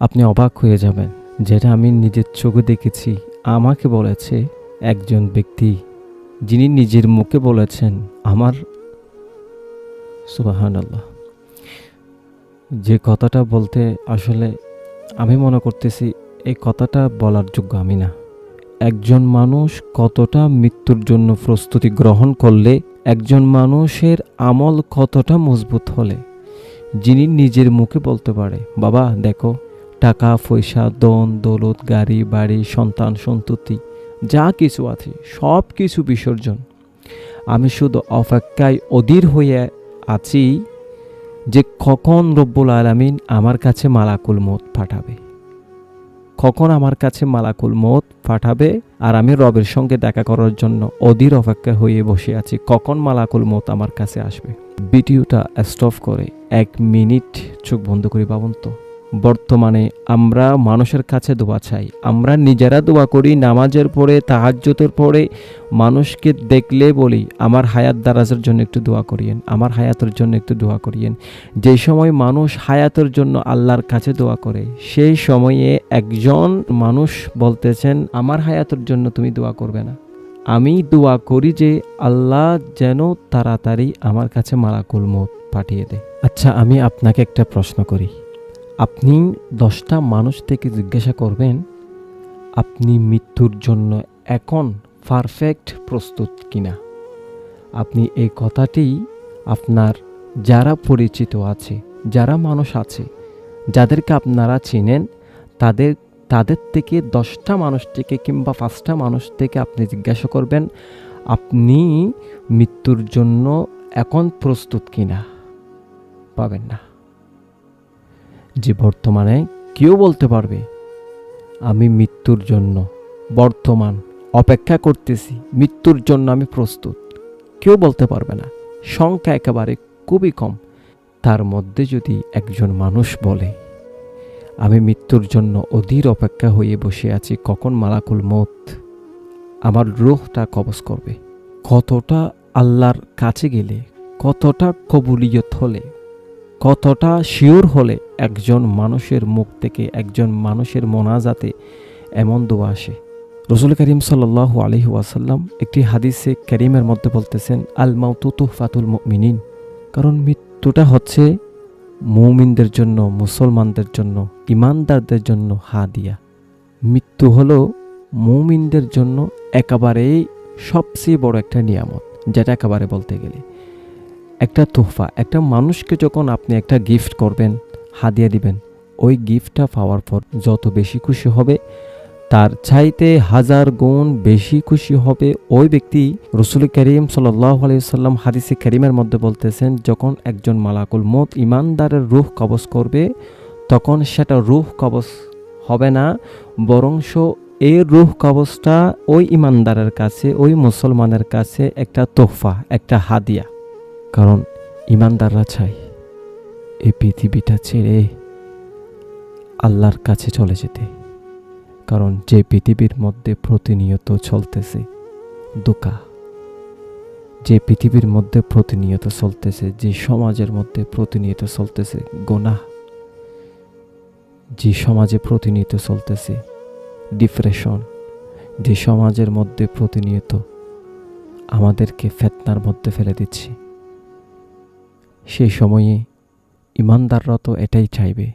আপনি অবাক হয়ে যাবেন। যেটা আমি নিজের চোখে দেখেছি, আমাকে বলেছে একজন ব্যক্তি, যিনি নিজের মুখে বলেছেন, আমার সুবাহান আল্লাহ যে কথাটা বলতে আসলে আমি মনে করতেছি, এই কথাটা বলার যোগ্য আমি না। একজন মানুষ কতটা মৃত্যুর জন্য প্রস্তুতি গ্রহণ করলে, একজন মানুষের আমল কতটা মজবুত হলে, যিনি নিজের মুখে বলতে পারে, বাবা, দেখো টাকা, পয়সা দন দৌলত, গাড়ি, বাড়ি, সন্তান, সন্ততি, যা কিছু আছে, সব কিছু বিসর্জন। আমি শুধু অপেক্ষায় অধীর হয়ে আছি যে কখন রব্বুল আলামিন আমার কাছে মালাকুল মত পাঠাবে। কখন আমার কাছে মালাকুল মত পাঠাবে আর আমি রবের সঙ্গে দেখা করার জন্য অধীর অপেক্ষা হয়ে বসে আছি, কখন মালাকুল মত আমার কাছে আসবে? ভিডিওটা স্টপ করে এক মিনিট চোখ বন্ধ করি ভাবুন তো। বর্তমানে আমরা মানুষের কাছে দোয়া চাই। আমরা নিজেরা দোয়া করি, নামাজের পরে তাহাজ্যতের পরে মানুষকে দেখলে বলি, আমার হায়াত দারাজের জন্য একটু দোয়া করিয়েন, আমার হায়াতের জন্য একটু দোয়া করিয়েন। যে সময় মানুষ হায়াতের জন্য আল্লাহর কাছে দোয়া করে, সেই সময়ে একজন মানুষ বলতেছেন, আমার হায়াতের জন্য তুমি দোয়া করবে না। আমি দোয়া করি যে আল্লাহ যেন তাড়াতাড়ি আমার কাছে মালাকুল মত পাঠিয়ে দেয়। আচ্ছা আমি আপনাকে একটা প্রশ্ন করি। আপনি দশটা মানুষ থেকে জিজ্ঞাসা করবেন, আপনি মৃত্যুর জন্য এখন পারফেক্ট প্রস্তুত কিনা? আপনি এই কথাটি আপনার যারা পরিচিত আছে, যারা মানুষ আছে, যাদেরকে আপনারা চিনেন, তাদের তাদের থেকে দশটা মানুষ থেকে কিংবা পাঁচটা মানুষ থেকে আপনি জিজ্ঞাসা করবেন, আপনি মৃত্যুর জন্য এখন প্রস্তুত কিনা? পাবেন না। যে বর্তমানে কেউ বলতে পারবে, আমি মৃত্যুর জন্য বর্তমান অপেক্ষা করতেছি, মৃত্যুর জন্য আমি প্রস্তুত। কেউ বলতে পারবে না, সংখ্যা একেবারে খুবই কম। তার মধ্যে যদি একজন মানুষ বলে, আমি মৃত্যুর জন্য অধীর অপেক্ষা হয়ে বসে আছি, কখন মালাকুল মত আমার রোহটা কবজ করবে? কতটা আল্লাহর কাছে গেলে, কতটা কবুলিয়ত হলে কতটা শিওর হলে একজন মানুষের মুখ থেকে একজন মানুষের মোনাজাতে এমন দোয়া আসে? রসুল করিম সাল্লাহ আলহি ওয়াসাল্লাম একটি হাদিসে করিমের মধ্যে বলতেছেন, আল মাউতু তুহফাতুল মিনিন কারণ মৃত্যুটা হচ্ছে মৌমিনদের জন্য, মুসলমানদের জন্য, ইমানদারদের জন্য হাদিয়া। মৃত্যু হলো মৌমিনদের জন্য একেবারেই সবচেয়ে বড় একটা নিয়ামত, যেটা একেবারে বলতে গেলে। একটা তোহফা, একটা মানুষকে যখন আপনি একটা গিফট করবেন, হাদিয়া দিবেন, ওই গিফটটা পাওয়ার পর যত বেশি খুশি হবে, তার চাইতে হাজার গুণ বেশি খুশি হবে ওই ব্যক্তি। রসুল করিম সাল্লাহ আলাইসাল্লাম হাদিসে করিমের মধ্যে বলতেছেন, যখন একজন মালাকুল মত ইমানদারের রুহ কবজ করবে, তখন সেটা রুহ কবজ হবে না, বরংশ এই রুহ কবজটা ওই ইমানদারের কাছে, ওই মুসলমানের কাছে একটা তোহফা, একটা হাদিয়া। কারণ ইমানদাররা চাই এই পৃথিবীটা ছেড়ে আল্লাহর কাছে চলে যেতে। কারণ যে পৃথিবীর মধ্যে প্রতিনিয়ত চলতেছে দোকা, যে পৃথিবীর মধ্যে প্রতিনিয়ত চলতেছে, যে সমাজের মধ্যে প্রতিনিয়ত চলতেছে গোনা যে সমাজে প্রতিনিয়ত চলতেছে ডিপ্রেশন, যে সমাজের মধ্যে প্রতিনিয়ত আমাদেরকে ফেতনার মধ্যে ফেলে দিচ্ছে। সেই সময়ে ইমানদাররা তো এটাই চাইবে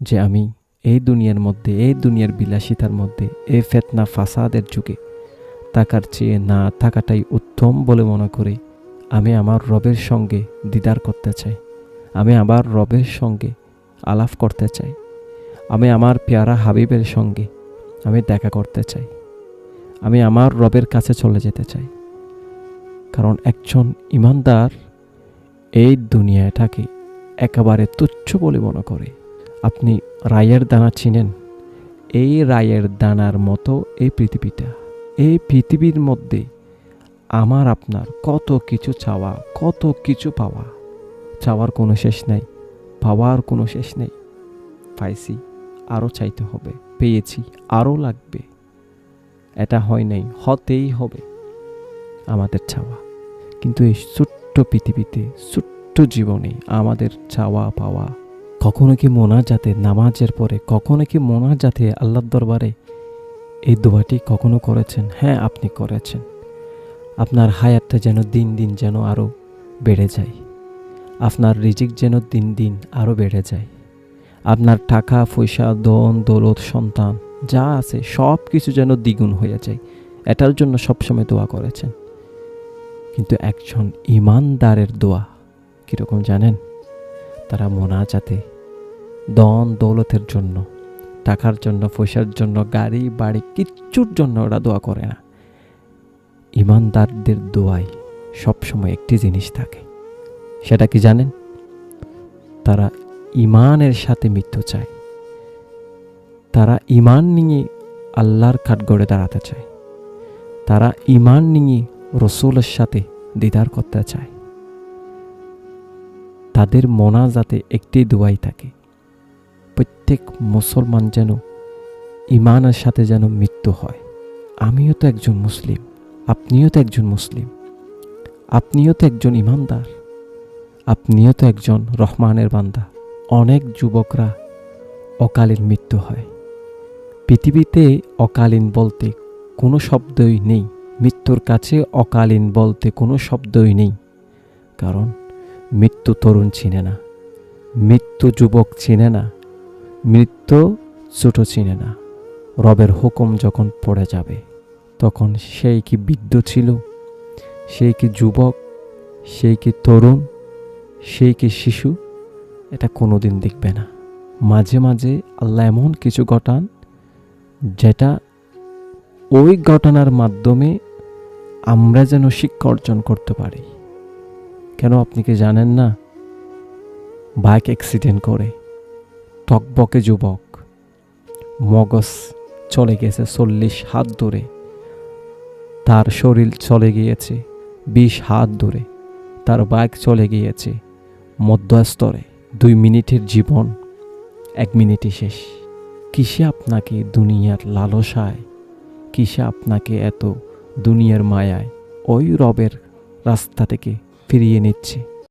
যে আমি এই দুনিয়ার মধ্যে, এই দুনিয়ার বিলাসিতার মধ্যে, এই ফেতনা ফাসাদের যুগে থাকার চেয়ে না থাকাটাই উত্তম বলে মনে করে আমি আমার রবের সঙ্গে দিদার করতে চাই। আমি আমার রবের সঙ্গে আলাপ করতে চাই। আমি আমার পেয়ারা হাবিবের সঙ্গে আমি দেখা করতে চাই। আমি আমার রবের কাছে চলে যেতে চাই। কারণ একজন ইমানদার এই দুনিয়াটাকে একেবারে তুচ্ছ বলে মনে করে। আপনি রায়ের দানা চিনেন। এই রায়ের দানার মতো এই পৃথিবীটা। এই পৃথিবীর মধ্যে আমার আপনার কত কিছু চাওয়া, কত কিছু পাওয়া। চাওয়ার কোনো শেষ নাই, পাওয়ার কোনো শেষ নেই। পাইছি, আরও চাইতে হবে, পেয়েছি, আরও লাগবে। এটা হয় নাই, হতেই হবে। আমাদের চাওয়া। কিন্তু এই ছোট্ট পৃথিবীতে, ছোট্ট জীবনে আমাদের চাওয়া পাওয়া। কখনো কি মোনাজাতে নামাজের পরে, কখনো কি মোনাজাতে আল্লাহর দরবারে? এই দোয়াটি কখনো করেছেন? হ্যাঁ আপনি করেছেন। আপনার হায়াতটা যেন দিন দিন যেন আরও বেড়ে যায়। আপনার রিজিক যেন দিন দিন আরও বেড়ে যায়। আপনার টাকা, পয়সা দন দৌলত, সন্তান, যা আছে সব কিছু যেন দ্বিগুণ হয়ে যায়। এটার জন্য সবসময় দোয়া করেছেন। কিন্তু একজন ইমানদারের দোয়া কীরকম জানেন? তারা মোনাজাতে দন দৌলতের জন্য, টাকার জন্য, পয়সার জন্য, গাড়ি, বাড়ি, কিচ্ছুর জন্য ওরা দোয়া করে না। ইমানদারদের দোয়ায় সবসময় একটি জিনিস থাকে, সেটা কি জানেন? তারা ইমানের সাথে মৃত্যু চায়। তারা ইমান নিয়ে আল্লাহর কাঠগড়ে দাঁড়াতে চায়। তারা ইমান নিয়ে রসুলের সাথে দিদার করতে চায়। তাদের মনা মোনাজাতে একটি দোয়াই থাকে। প্রত্যেক মুসলমান যেন ইমানের সাথে যেন মৃত্যু হয়। আমিও তো একজন মুসলিম, আপনিও তো একজন মুসলিম, আপনিও তো একজন ইমানদার, আপনিও তো একজন রহমানের বান্দা। অনেক যুবকরা অকালীন মৃত্যু হয়। পৃথিবীতে অকালীন বলতে কোনো শব্দই নেই। মৃত্যুর কাছে অকালীন বলতে কোনো শব্দই নেই, কারণ মৃত্যু তরুণ চিনে না, মৃত্যু যুবক চিনে না, মৃত্যু ছোট চিনে না। রবের হুকুম যখন পড়ে যাবে, তখন সেই কি বৃদ্ধ ছিল, সেই কি যুবক, সেই কি তরুণ, সেই কি শিশু, এটা কোনোদিন দেখবে না। মাঝে মাঝে আল্লাহ এমন কিছু ঘটান, যেটা ওই ঘটনার মাধ্যমে আমরা যেন শিক্ষা অর্জন করতে পারি। কেন আপনি কি জানেন না? বাইক অ্যাক্সিডেন্ট করে টকবকে যুবক, মগজ চলে গেছে চল্লিশ হাত দূরে, তার শরীর চলে গিয়েছে বিশ হাত দূরে, তার বাইক চলে গিয়েছে মধ্যস্তরে, দুই মিনিটের জীবন, এক মিনিটে শেষ। কিসে আপনাকে দুনিয়ার লালসায়? কিসে আপনাকে এত দুনিয়ার মায়ায় ওই রবের রাস্তা থেকে ফিরিয়ে নিচ্ছে।